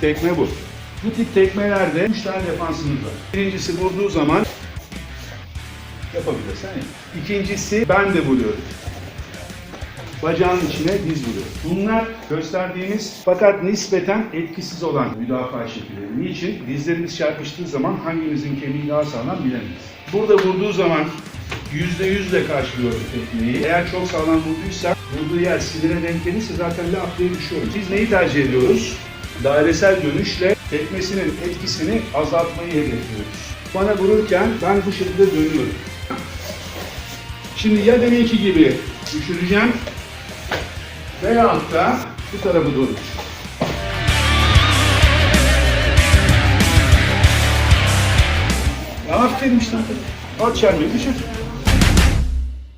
tekme bu. Bu tip tekmelerde 3 tane defansımız var. Birincisi vurduğu zaman yapabilirsen yap. İkincisi ben de vuruyorum. Bacağın içine diz vuruyor. Bunlar gösterdiğimiz fakat nispeten etkisiz olan müdafaa şekilleri. Niçin? Dizlerimiz çarpıştığı zaman hangimizin kemiği daha sağlam bilemeyiz. Burada vurduğu zaman %100 de karşılıyorum tekniği. Eğer çok sağlam vurduysa, vurduğu yer sinire denk gelirse zaten laf diye düşüyoruz. Biz neyi tercih ediyoruz? Dairesel dönüşle tekmesinin etkisini azaltmayı hedefliyoruz. Bana vururken ben bu şekilde dönüyorum. Şimdi ya deminki gibi düşüreceğim veyahut da bu tarafı doğru. Ya aferin işte. At çelmeyi düşür.